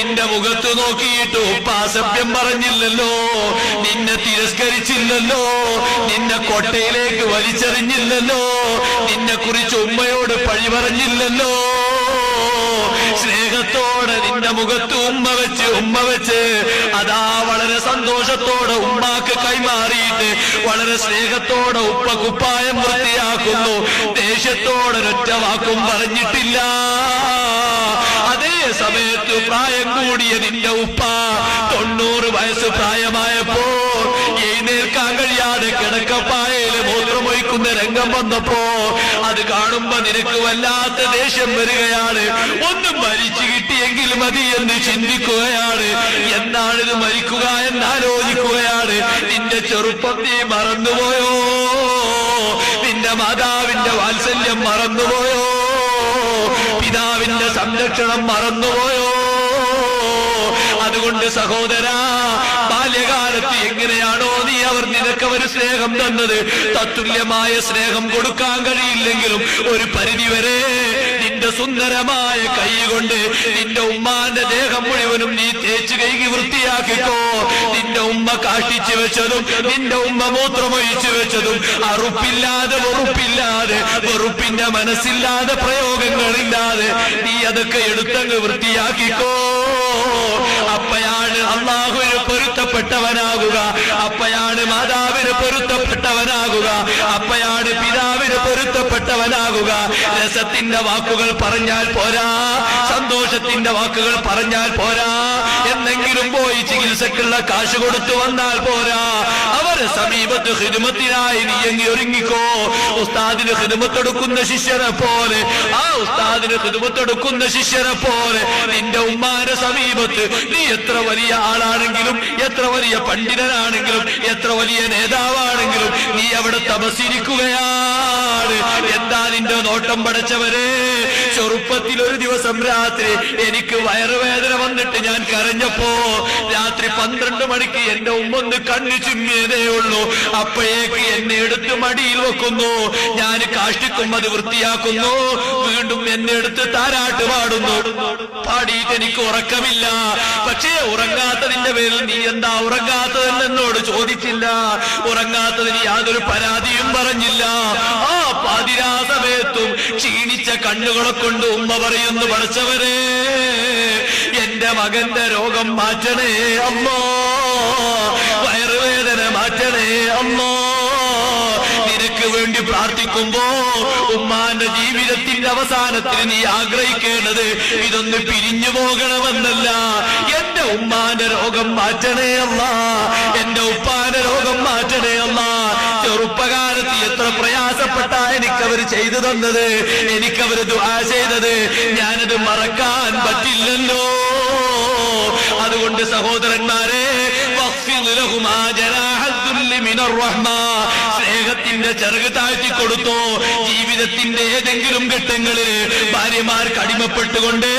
നിന്റെ മുഖത്ത് നോക്കിയിട്ട് ഉപ്പാസഭ്യം പറഞ്ഞില്ലല്ലോ. നിന്നെ തിരസ്കരിച്ചില്ലല്ലോ. നിന്നെ കൊട്ടയിലേക്ക് വലിച്ചെറിഞ്ഞില്ലല്ലോ. നിന്നെ കുറിച്ച് ഉമ്മയോട് പഴി പറഞ്ഞില്ലല്ലോ. സ്നേഹത്തോടെ നിന്റെ മുഖത്ത് ഉമ്മ വെച്ച് ഉമ്മ വെച്ച് അതാ വളരെ സന്തോഷത്തോടെ ഉമ്മാക്ക് കൈമാറിയിട്ട് വളരെ സ്നേഹത്തോടെ ഉപ്പ കുപ്പായം വൃത്തിയാക്കുന്നു. ദേഷ്യത്തോടെ ഒറ്റവാക്കും പറഞ്ഞിട്ടില്ല. അതേ സമയത്ത് പ്രായം കൂടിയ നിന്റെ ഉപ്പ തൊണ്ണൂറ് വയസ്സ് പ്രായമായപ്പോ എഴുന്നേൽക്കാൻ കഴിയാതെ കിടക്കപ്പായയിൽ മൂത്രമൊഴിക്കുന്ന രംഗം വന്നപ്പോ അത് കാണുമ്പോ നിനക്ക് വല്ലാത്ത ദേഷ്യം വരികയാണ്. ഒന്നും മരിച്ചു കിട്ടിയെങ്കിൽ മതി എന്ന് ചിന്തിക്കുകയാണ്. എന്നാണിത് മരിക്കുക എന്ന് ആലോചിക്കുകയാണ്. നിന്റെ ചെറുപ്പം നീ മറന്നുപോയോ? നിന്റെ മാതാവിന്റെ വാത്സല്യം മറന്നുപോയോ? സംരക്ഷണം മറന്നുപോയോ? അതുകൊണ്ട് സഹോദര ബാല്യകാലത്ത് എങ്ങനെയാണോ നീ അവർ നിനക്ക് ഒരു സ്നേഹം തന്നത്? തത്തുല്യമായ സ്നേഹം കൊടുക്കാൻ കഴിയില്ലെങ്കിലും ഒരു പരിധിവരെ നിന്റെ സുന്ദരമായ കൈ കൊണ്ട് നിന്റെ ഉമ്മാന്റെ ദേഹം മുഴുവനും നീ തേച്ച് കൈകി വൃത്തിയാക്കിക്കോ. കാഷ്ടിച്ചു വെച്ചതും നിന്റെ ഉമ്മ മൂത്രമൊഴിച്ചു വെച്ചതും അറുപ്പില്ലാതെ വെറുപ്പില്ലാതെ വെറുപ്പിന്റെ മനസ്സില്ലാതെ പ്രയോഗങ്ങളില്ലാതെ നീ അതൊക്കെ എടുത്തങ്ങ് വൃത്തിയാക്കിക്കോ. അപ്പയാണ് അള്ളാഹുവിന് പൊരുത്തപ്പെട്ടവനാകുക. അപ്പയാണ് മാതാവിന് പൊരുത്തപ്പെട്ടവനാകുക. അപ്പയാണ് പിതാവിന് പൊരുത്തപ്പെട്ടവനാകുക. രസത്തിന്റെ വാക്കുകൾ പറഞ്ഞാൽ പോരാ. സന്തോഷത്തിന്റെ വാക്കുകൾ പറഞ്ഞാൽ പോരാ. എന്നെങ്കിലും പോയി ചികിത്സക്കുള്ള കാശ് കൊടുത്തു വന്നാൽ പോരാ. അവരെ സമീപത്ത് ഹിരുമത്തിനായി നീ എങ്ങി ഒരുങ്ങിക്കോ. ഉസ്താദിന് ഹിരുമത്തെടുക്കുന്ന ശിഷ്യനെ പോലെ. ആ ഉസ്താദിന് ഹിരുമത്തെടുക്കുന്ന ശിഷ്യനെ പോലെ. നിന്റെ ഉമ്മാന്റെ സമീപത്ത് നീ എത്ര വലിയ ആളാണെങ്കിലും എത്ര വലിയ പണ്ഡിതനാണെങ്കിലും എത്ര വലിയ നേതാവാണെങ്കിലും നീ അവിടെ തപസിരിക്കുകയാണ് എന്താ നിന്റെ നോട്ടം പടച്ചവരെ ചെറുപ്പത്തിൽ ഒരു ദിവസം രാത്രി എനിക്ക് വയറുവേദന വന്നിട്ട് ഞാൻ കരഞ്ഞപ്പോ രാത്രി പന്ത്രണ്ട് മണിക്ക് എന്റെ ഉമ്മൊന്ന് കണ്ണു ചുമ്മിയതേ ഉള്ളൂ. അപ്പോഴേക്ക് എന്നെ എടുത്ത് മടിയിൽ വെക്കുന്നു. ഞാൻ കാഷ്ടിക്കും അത് വൃത്തിയാക്കുന്നു. വീണ്ടും എന്നെ എടുത്ത് താരാട്ട് പാടുന്നു. പാടിയിട്ട് എനിക്ക് ഉറക്കമില്ല. പക്ഷേ ഉറങ്ങാത്തതിന്റെ പേരിൽ നീ എന്താ ഉറങ്ങാത്തതെന്ന് എന്നോട് ചോദിച്ചില്ല. ഉറങ്ങാത്തതിന് യാതൊരു പരാതിയും പറഞ്ഞില്ല. ആ പാതിരാ സമയത്തും ക്ഷീണിച്ച കണ്ണുകളെ കൊണ്ട് ഉമ്മ പറയുന്നു പഠിച്ചവരെ എന്റെ മകന്റെ രോഗം മാറ്റണേ അമ്മോ. വയറുവേദന മാറ്റണേ അമ്മോ. നിനക്ക് വേണ്ടി പ്രാർത്ഥിക്കുമ്പോ ഉമ്മാന്റെ ജീവിതത്തിന്റെ അവസാനത്തിൽ നീ ആഗ്രഹിക്കേണ്ടത് ഇതൊന്ന് പിരിഞ്ഞു പോകണമെന്നല്ല. എന്റെ ഉമ്മാന്റെ രോഗം മാറ്റണേ അല്ല എന്റെ ഉപ്പാന്റെ രോഗം മാറ്റണേ അല്ല ചെറുപ്പകാലത്ത് എത്ര പ്രയാസപ്പെട്ട എനിക്കവർ ചെയ്തു തന്നത്. എനിക്കവർ ദുആ ചെയ്തത്. ഞാനത് മറക്കാൻ പറ്റില്ലല്ലോ. അതുകൊണ്ട് സഹോദരന്മാരെ മിനർ റഹ്മ. സ്നേഹത്തിന്റെ ചെറുക് താഴ്ത്തി കൊടുത്തു ജീവിതത്തിന്റെ ഏതെങ്കിലും ഘട്ടങ്ങളിൽ ഭാര്യമാർ കടിമപ്പെട്ടുകൊണ്ട്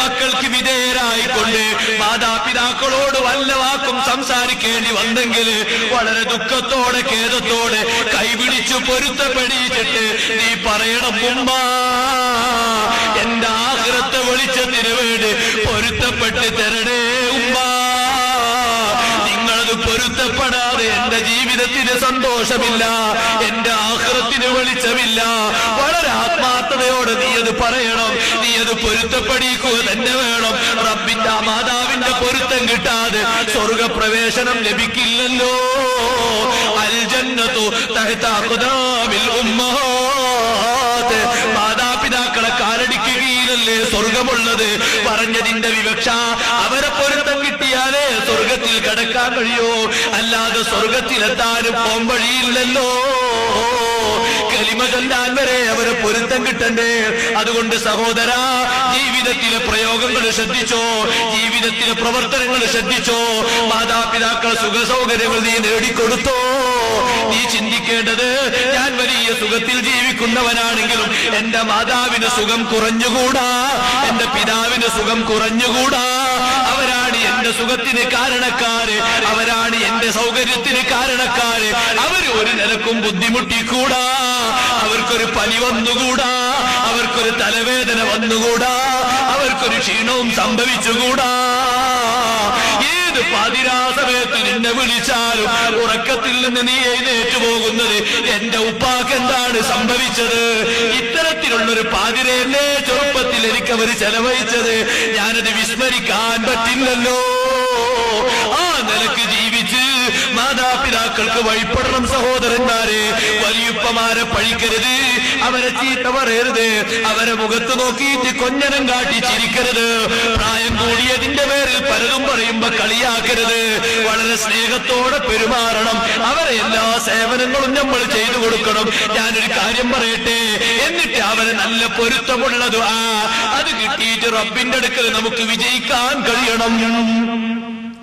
മക്കൾക്ക് വിധേയരായിക്കൊണ്ട് മാതാപിതാക്കളോട് വല്ല വാക്കും സംസാരിക്കേണ്ടി വന്നെങ്കിൽ വളരെ ദുഃഖത്തോടെ ഖേദത്തോടെ കൈപിടിച്ചു പൊരുത്തപ്പെടിച്ചിട്ട് നീ പറയണം എന്റെ ആഹ്രത്തെ വെളിച്ചത്തിന് വേണ്ടി പൊരുത്തപ്പെട്ട് തരണേ ഉമ്മ നിങ്ങളത് പൊരുത്തപ്പെടാതെ എന്റെ ജീവിതത്തിന് സന്തോഷമില്ല. എന്റെ ആഹ്ലത്തിന് വെളിച്ചമില്ല. വളരെ ആത്മാർത്ഥതയോടെ നീ അത് പറയണം. നീ അത് പൊരുത്തപ്പെടിക്കുക തന്നെ വേണം. റബ്ബിന്റെ മാതാവിന്റെ പൊരുത്തം കിട്ടാതെ സ്വർഗപ്രവേശനം ലഭിക്കില്ലല്ലോ. അൽ ജന്നത്തു തഹ്ത അഖ്ദാമിൽ കടക്കാൻ കഴിയോ അല്ലാതെ സ്വർഗത്തിലെത്താനും പോം വഴിയില്ലല്ലോ. കലിമ ചൊല്ലാൻ വരെ അവരെ പൊരുത്തം കിട്ടണ്ടേ. അതുകൊണ്ട് സഹോദര ജീവിതത്തിലെ പ്രയോഗങ്ങൾ ശ്രദ്ധിച്ചോ? ജീവിതത്തിലെ പ്രവർത്തനങ്ങൾ ശ്രദ്ധിച്ചോ? മാതാപിതാക്കൾ സുഖ സൗകര്യങ്ങൾ നീ നേടിക്കൊടുത്തോ? നീ ചിന്തിക്കേണ്ടത് ഞാൻ വലിയ സുഖത്തിൽ ജീവിക്കുന്നവനാണെങ്കിലും എന്റെ മാതാവിന് സുഖം കുറഞ്ഞുകൂടാ. എന്റെ പിതാവിന് സുഖം കുറഞ്ഞുകൂടാ. എന്റെ സുഖത്തിന് കാരണക്കാര്. അവരാണ് എന്റെ സൗകര്യത്തിന് കാരണക്കാര്. അവർ ഒരു നിലക്കും ബുദ്ധിമുട്ടിക്കൂടാ. അവർക്കൊരു പനി വന്നുകൂടാ. അവർക്കൊരു തലവേദന വന്നുകൂടാ. അവർക്കൊരു ക്ഷീണവും സംഭവിച്ചുകൂടാ. ഏത് പാതിരാസമയത്ത് നിന്നെ വിളിച്ചാലും ഉറക്കത്തിൽ നിന്ന് നീ എഴുന്നേറ്റ് പോകുന്നത് എന്റെ ഉപ്പാക്ക് എന്താണ് സംഭവിച്ചത്? ഇത്തരത്തിലുള്ളൊരു പാതിരയല്ലേ ചെറുപ്പത്തിൽ എനിക്ക് അവർ ചെലവഴിച്ചത്. ഞാനത് വിസ്മരിക്കാൻ പറ്റില്ലല്ലോ. ആ നിലയ്ക്ക് ജീവിച്ച് മാതാപിതാക്കൾക്ക് വഴിപ്പെടണം സഹോദരന്മാരെ. വലിയുപ്പമാരെ പഴിക്കരുത്. അവരെ ചീത്ത പറയരുത്. അവരെ മുഖത്ത് നോക്കിയിട്ട് കൊഞ്ഞനം കാട്ടി ചിരിക്കരുത്. പ്രായം കൂടിയതിന്റെ പേരിൽ പലതും പറയുമ്പോ കളിയാക്കരുത്. വളരെ സ്നേഹത്തോടെ പെരുമാറണം. അവരെ എല്ലാ സേവനങ്ങളും നമ്മൾ ചെയ്തു കൊടുക്കണം. ഞാനൊരു കാര്യം പറയട്ടെ? എന്നിട്ട് അവരെ നല്ല പൊരുത്തമുള്ളത് ആ അത് കിട്ടിയിട്ട് റബ്ബിന്റെ അടുക്കൽ നമുക്ക് വിജയിക്കാൻ കഴിയണം.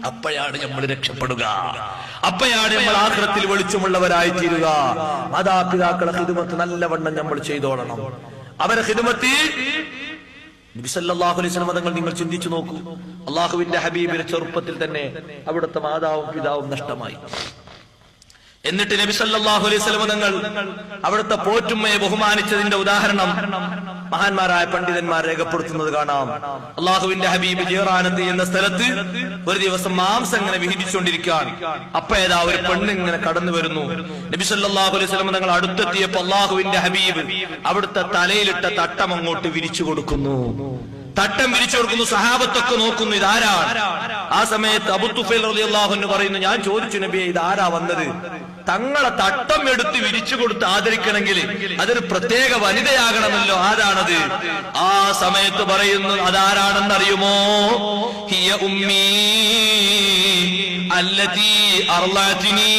അപ്പോഴാണ് നമ്മൾ രക്ഷപ്പെടുക. അപ്പോഴാണ് നമ്മൾ ആഗ്രഹത്തിൽ വെളിച്ചമുള്ളവരായി തീരുക. മാതാപിതാക്കളെ ഹിതുമത്ത് നല്ലവണ്ണം നമ്മൾ ചെയ്തോളണം. അവരെ ഹിതുമത്തി അലൈഹി തങ്ങൾ നിങ്ങൾ ചിന്തിച്ചു നോക്കൂ. അള്ളാഹുവിന്റെ ഹബീബിന്റെ ചെറുപ്പത്തിൽ തന്നെ അവിടുത്തെ മാതാവും പിതാവും നഷ്ടമായി. എന്നിട്ട് നബി സല്ലാഹു അലൈഹി വസല്ലം തങ്ങൾ അവിടുത്തെ പോറ്റുമ്മയെ ബഹുമാനിച്ചതിന്റെ ഉദാഹരണം മഹാന്മാരായ പണ്ഡിതന്മാർ രേഖപ്പെടുത്തുന്നത് കാണാം. അള്ളാഹുവിന്റെ ഹബീബ് ജീറാനത്ത് എന്ന സ്ഥലത്ത് ഒരു ദിവസം മാംസം ഇങ്ങനെ വിഹിപ്പിച്ചുകൊണ്ടിരിക്കുകയാണ് അപ്പ ഏതാ ഒരു പെണ്ണ് ഇങ്ങനെ കടന്നു വരുന്നു. നബി സല്ലല്ലാഹു അലൈഹി വസല്ലം തങ്ങൾ അടുത്തെത്തിയപ്പോ അള്ളാഹുവിന്റെ ഹബീബ് അവിടുത്തെ തലയിലിട്ട തട്ടം അങ്ങോട്ട് വിരിച്ചു കൊടുക്കുന്നു. തട്ടം വിരിച്ചു കൊടുക്കുന്നു സഹാബത്തൊക്കെ നോക്കുന്നു ഇതാരാണ്? ആ സമയത്ത് അബുത്തുഫേൽ റളിയല്ലാഹു അൻഹു പറയുന്നു ഞാൻ ചോദിച്ചു നബിയെ ഇതാരാ വന്നത്? തങ്ങളെ തട്ടം എടുത്ത് വിരിച്ചു കൊടുത്ത് ആദരിക്കണമെങ്കിൽ അതൊരു പ്രത്യേക വനിതയാകണമല്ലോ ആരാണത്? ആ സമയത്ത് പറയുന്നു അതാരാണെന്ന് അറിയുമോ? ഹിയ ഉമ്മീ അല്ലതീ അർളഅതിനീ